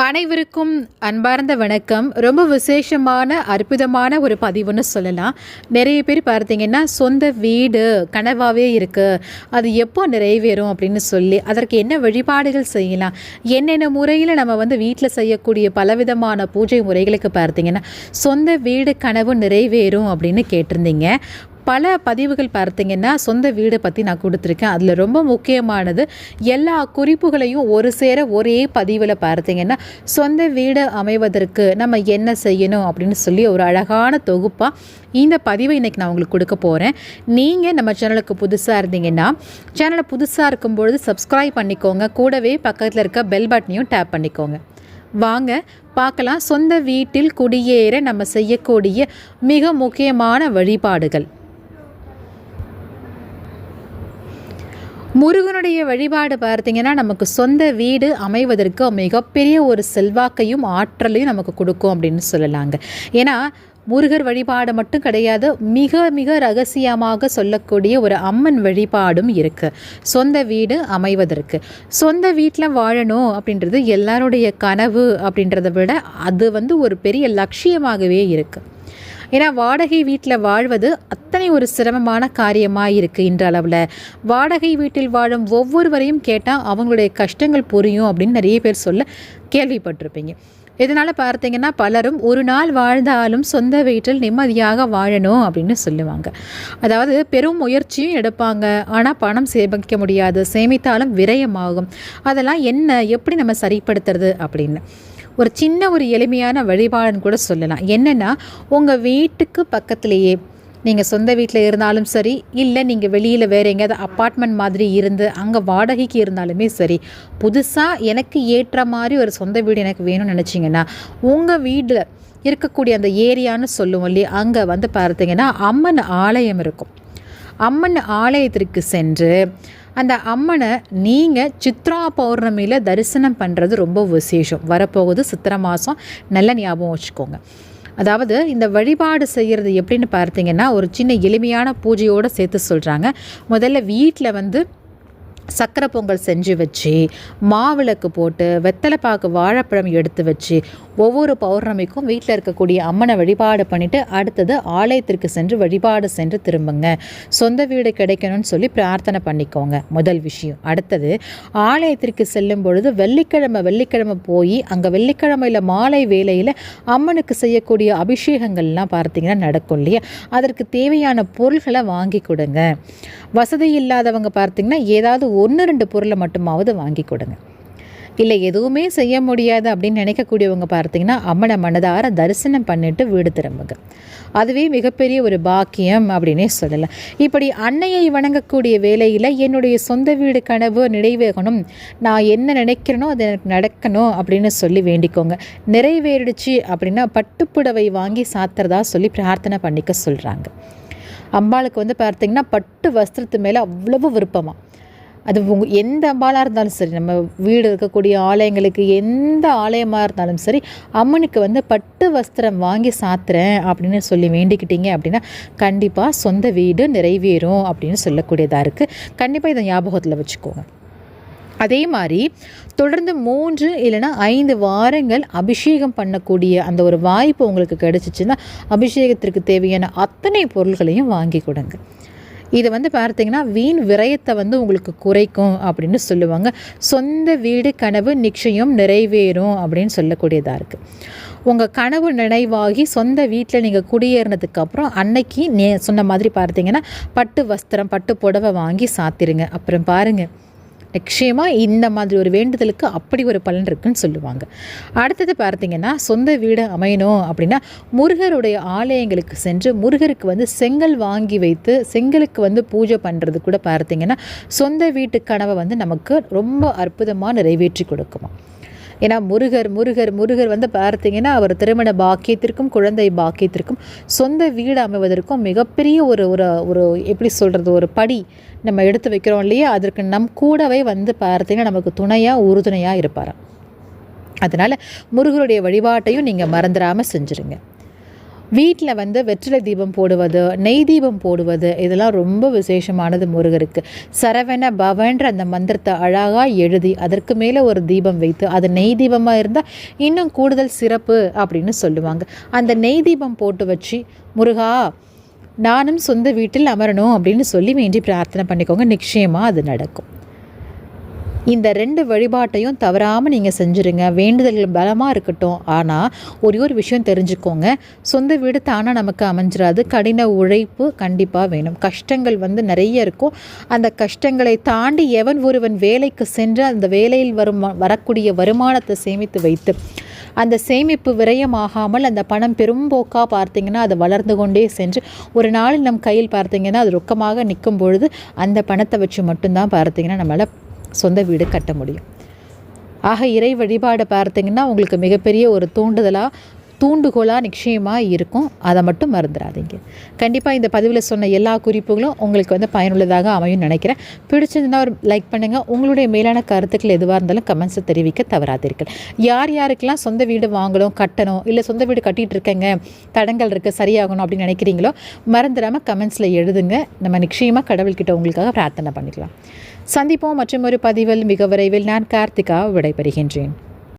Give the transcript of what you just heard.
அனைவருக்கும் அன்பார்ந்த வணக்கம். ரொம்ப விசேஷமான அற்புதமான ஒரு பதிவுன்னு சொல்லலாம். நிறைய பேர் பார்த்தீங்கன்னா சொந்த வீடு கனவாகவே இருக்குது அது எப்போ நிறைவேறும் அப்படின்னு சொல்லி அதற்கு என்ன வழிபாடுகள் செய்யலாம்? என்னென்ன முறையில் நம்ம வந்து வீட்டில் செய்யக்கூடிய பலவிதமான பூஜை முறைகளுக்கு பார்த்தீங்கன்னா சொந்த வீடு கனவு நிறைவேறும் அப்படின்னு கேட்டிருந்தீங்க. பல பதிவுகள் பார்த்தீங்கன்னா சொந்த வீடு பற்றி நான் கொடுத்துருக்கேன். அதில் ரொம்ப முக்கியமானது எல்லா குறிப்புகளையும் ஒரு சேர ஒரே பதிவில் பார்த்தீங்கன்னா சொந்த வீடு அமைவதற்கு நம்ம என்ன செய்யணும் அப்படின்னு சொல்லி ஒரு அழகான தொகுப்பாக இந்த பதிவை இன்றைக்கி நான் உங்களுக்கு கொடுக்க போகிறேன் நீங்கள் நம்ம சேனலுக்கு புதுசாக இருந்தீங்கன்னா சேனலை புதுசாக இருக்கும்பொழுது சப்ஸ்கிரைப் பண்ணிக்கோங்க. கூடவே பக்கத்தில் இருக்க பெல் பட்டனையும் டேப் பண்ணிக்கோங்க. வாங்க பார்க்கலாம். சொந்த வீட்டில் குடியேற நம்ம செய்யக்கூடிய மிக முக்கியமான வழிபாடுகள். முருகனுடைய வழிபாடு பார்த்தீங்கன்னா நமக்கு சொந்த வீடு அமைவதற்கு மிகப்பெரிய ஒரு செல்வாக்கையும் ஆற்றலையும் நமக்கு கொடுக்கும் அப்படின்னு சொல்லலாங்க. ஏன்னா முருகர் வழிபாடு மட்டும் கிடையாது மிக மிக ரகசியமாக சொல்லக்கூடிய ஒரு அம்மன் வழிபாடும் இருக்குது சொந்த வீடு அமைவதற்கு. சொந்த வீட்டில் வாழணும் அப்படின்றது எல்லாருடைய கனவு அப்படின்றத விட அது வந்து ஒரு பெரிய லட்சியமாகவே இருக்குது ஏன்னா வாடகை வீட்டில் வாழ்வது அத்தனை ஒரு சிரமமான காரியமாக இருக்குது இன்ற அளவில். வாடகை வீட்டில் வாழும் ஒவ்வொருவரையும் கேட்டால் அவங்களுடைய கஷ்டங்கள் புரியும் அப்படின்னு நிறைய பேர் சொல்ல கேள்விப்பட்டிருப்பீங்க. இதனால் பார்த்தீங்கன்னா பலரும் ஒரு நாள் வாழ்ந்தாலும் சொந்த வீட்டில் நிம்மதியாக வாழணும் அப்படின்னு சொல்லுவாங்க. அதாவது பெரும் முயற்சியும் எடுப்பாங்க. ஆனால் பணம் சேமிக்க முடியாது. சேமித்தாலும் விரயமாகும். அதெல்லாம் என்ன எப்படி நம்ம சரிப்படுத்துறது அப்படின்னு. ஒரு சின்ன ஒரு எளிமையான வழிபாடுன்னு கூட சொல்லலாம். என்னென்னா உங்கள் வீட்டுக்கு பக்கத்துலேயே நீங்கள் சொந்த வீட்டில் இருந்தாலும் சரி இல்லை நீங்கள் வெளியில் வேறு எங்கேயாவது அப்பார்ட்மெண்ட் மாதிரி இருந்து அங்கே வாடகைக்கு இருந்தாலுமே சரி புதுசாக எனக்கு ஏற்ற மாதிரி ஒரு சொந்த வீடு எனக்கு வேணும்னு நினச்சிங்கன்னா உங்கள் வீட்டில் இருக்கக்கூடிய அந்த ஏரியான்னு சொல்லுவோம் இல்லையா அங்கே வந்து பார்த்தீங்கன்னா அம்மன் ஆலயம் இருக்கும். அம்மன் ஆலயத்திற்கு சென்று அந்த அம்மனை நீங்கள் சித்ரா பௌர்ணமியில் தரிசனம் பண்ணுறது ரொம்ப விசேஷம். வரப்போகுது சித்திரை மாதம் நல்ல ஞாபகம் வச்சுக்கோங்க. அதாவது இந்த வழிபாடு செய்கிறது எப்படின்னு பார்த்தீங்கன்னா ஒரு சின்ன எளிமையான பூஜையோடு சேர்த்து சொல்கிறாங்க முதல்ல வீட்டில் வந்து சக்கரை பொங்கல் செஞ்சு வச்சு மாவிளக்கு போட்டு வெத்தலைப்பாக்கு வாழைப்பழம் எடுத்து வச்சு ஒவ்வொரு பௌர்ணமிக்கும் வீட்டில் இருக்கக்கூடிய அம்மனை வழிபாடு பண்ணிவிட்டு அடுத்தது ஆலயத்திற்கு சென்று வழிபாடு சென்று திரும்புங்க. சொந்த வீடு கிடைக்கணும்னு சொல்லி பிரார்த்தனை பண்ணிக்கோங்க. முதல் விஷயம். அடுத்தது ஆலயத்திற்கு செல்லும் பொழுது வெள்ளிக்கிழமை வெள்ளிக்கிழமை போய் அங்கே வெள்ளிக்கிழமையில் மாலை வேலையில் அம்மனுக்கு செய்யக்கூடிய அபிஷேகங்கள்லாம் பார்த்தீங்கன்னா நடக்கும் இல்லையா? அதற்கு தேவையான பொருள்களை வாங்கி கொடுங்க. வசதி இல்லாதவங்க பார்த்திங்கன்னா ஏதாவது ஒன்று ரெண்டு பொருளை மட்டுமாவது வாங்கி கொடுங்க. இல்லை எதுவுமே செய்ய முடியாது அப்படின்னு நினைக்கக்கூடியவங்க பார்த்தீங்கன்னா அம்மனை மனதார தரிசனம் பண்ணிட்டு வீடு திரும்புங்க. அதுவே மிகப்பெரிய ஒரு பாக்கியம் அப்படின்னே சொல்லலாம். இப்படி அன்னையை வணங்கக்கூடிய வேலையில் என்னுடைய சொந்த வீடு கனவு நிறைவேகணும் நான் என்ன நினைக்கிறேனோ அது எனக்கு நடக்கணும் அப்படின்னு சொல்லி வேண்டிக்கோங்க. நிறைவேறிடுச்சு அப்படின்னா பட்டுப்புடவை வாங்கி சாத்துறதா சொல்லி பிரார்த்தனை பண்ணிக்க சொல்கிறாங்க அம்பாளுக்கு வந்து பார்த்திங்கன்னா பட்டு வஸ்திரத்து மேலே அவ்வளவு விருப்பமாக அது உங்க எந்த அம்பாலாக இருந்தாலும் சரி நம்ம வீடு இருக்கக்கூடிய ஆலயங்களுக்கு எந்த ஆலயமாக இருந்தாலும் சரி அம்மனுக்கு வந்து பட்டு வஸ்திரம் வாங்கி சாத்துறேன் அப்படின்னு சொல்லி வேண்டிக்கிட்டீங்க அப்படின்னா கண்டிப்பாக சொந்த வீடு நிறைவேறும் அப்படின்னு சொல்லக்கூடியதாக இருக்குது கண்டிப்பாக இதை ஞாபகத்தில் வச்சுக்கோங்க. அதே மாதிரி தொடர்ந்து மூன்று இல்லைனா ஐந்து வாரங்கள் அபிஷேகம் பண்ணக்கூடிய அந்த ஒரு வாய்ப்பு உங்களுக்கு கிடைச்சிச்சுன்னா அபிஷேகத்திற்கு தேவையான அத்தனை பொருள்களையும் வாங்கி கொடுங்க. இது வந்து பார்த்தீங்கன்னா வீண் விரயத்தை வந்து உங்களுக்கு குறைக்கும் அப்படின்னு சொல்லுவாங்க. சொந்த வீடு கனவு நிச்சயம் நிறைவேறும் அப்படின்னு சொல்லக்கூடியதாக இருக்குது உங்கள் கனவு நினைவாகி சொந்த வீட்டில் நீங்கள் குடியேறினதுக்கப்புறம் அன்னைக்கு நே சொன்ன மாதிரி பார்த்தீங்கன்னா பட்டு வஸ்திரம் பட்டு புடவை வாங்கி சாத்திருங்க. அப்புறம் பாருங்கள் நிச்சயமாக இந்த மாதிரி ஒரு வேண்டுதலுக்கு அப்படி ஒரு பலன் இருக்குன்னு சொல்லுவாங்க. அடுத்தது பார்த்தீங்கன்னா சொந்த வீடு அமையணும் அப்படின்னா முருகருடைய ஆலயங்களுக்கு சென்று முருகருக்கு வந்து செங்கல் வாங்கி வைத்து செங்கலுக்கு வந்து பூஜை பண்ணுறது கூட பார்த்தீங்கன்னா சொந்த வீட்டு கனவை வந்து நமக்கு ரொம்ப அற்புதமாக நிறைவேற்றி கொடுக்குமா ஏன்னா முருகர் முருகர் முருகர் வந்து பார்த்தீங்கன்னா அவர் திருமண பாக்கியத்திற்கும் குழந்தை பாக்கியத்திற்கும் சொந்த வீடு அமைவதற்கும் மிகப்பெரிய ஒரு ஒரு ஒரு எப்படி சொல்கிறது ஒரு படி நம்ம எடுத்து வைக்கிறோம் இல்லையா? அதற்கு நம் கூடவே வந்து பார்த்தீங்கன்னா நமக்கு துணையாக உறுதுணையாக இருப்பாராம். அதனால் முருகருடைய வழிபாட்டையும் நீங்கள் மறந்துடாமல் செஞ்சுருங்க. வீட்டில் வந்து வெற்றிலை தீபம் போடுவது நெய் தீபம் போடுவது இதெல்லாம் ரொம்ப விசேஷமானது முருகருக்கு. சரவண பவன்ற அந்த மந்திரத்தை அழகாக எழுதி அதற்கு மேலே ஒரு தீபம் வைத்து அது நெய் தீபமாக இருந்தால் இன்னும் கூடுதல் சிறப்பு அப்படின்னு சொல்லுவாங்க. அந்த நெய் தீபம் போட்டு வச்சு முருகா நானும் சொந்த வீட்டில் அமரணும் அப்படின்னு சொல்லி வேண்டி பிரார்த்தனை பண்ணிக்கோங்க. நிச்சயமாக அது நடக்கும். இந்த ரெண்டு வழிபாட்டையும் தவறாமல் நீங்கள் செஞ்சுருங்க. வேண்டுதல்கள் பலமாக இருக்கட்டும். ஆனால் ஒரே ஒரு விஷயம் தெரிஞ்சுக்கோங்க. சொந்த வீடு தானாக நமக்கு அமைஞ்சிடாது கடின உழைப்பு கண்டிப்பாக வேணும். கஷ்டங்கள் வந்து நிறைய இருக்கும். அந்த கஷ்டங்களை தாண்டி எவன் ஒருவன் வேலைக்கு சென்று அந்த வேலையில் வரும் வரக்கூடிய வருமானத்தை சேமித்து வைத்து அந்த சேமிப்பு விரயமாகாமல் அந்த பணம் பெரும்போக்காக பார்த்தீங்கன்னா அது வளர்ந்து கொண்டே சென்று ஒரு நாளில் நம் கையில் பார்த்தீங்கன்னா அது ரொக்கமாக நிற்கும் பொழுது அந்த பணத்தை வச்சு மட்டும்தான் பார்த்தீங்கன்னா நம்மளால் சொந்த வீடு கட்ட முடியும். ஆக இறை வழிபாடை பார்த்தீங்கன்னா உங்களுக்கு மிகப்பெரிய ஒரு தூண்டுதலாக தூண்டுகோலாக நிச்சயமாக இருக்கும். அதை மட்டும் மறந்துடாதீங்க. கண்டிப்பாக இந்த பதிவில் சொன்ன எல்லா குறிப்புகளும் உங்களுக்கு வந்து பயனுள்ளதாக அமையும் நினைக்கிறேன். பிடிச்சிருந்தால் ஒரு லைக் பண்ணுங்கள் உங்களுடைய மேலான கருத்துக்கள் எதுவாக இருந்தாலும் கமெண்ட்ஸை தெரிவிக்க தவறாதீர்கள். யார் யாருக்கெல்லாம் சொந்த வீடு வாங்கணும் கட்டணும் இல்லை சொந்த வீடு கட்டிகிட்டு இருக்கேங்க தடங்கள் இருக்குது சரியாகணும் அப்படின்னு நினைக்கிறீங்களோ மறந்துடாமல் கமெண்ட்ஸில் எழுதுங்க. நம்ம நிச்சயமாக கடவுள்கிட்ட உங்களுக்காக பிரார்த்தனை பண்ணிக்கலாம். சந்திப்போம். மற்றும் ஒரு பதிவில் மிக விரைவில் நான் கார்த்திகா விடைபெறுகின்றேன்.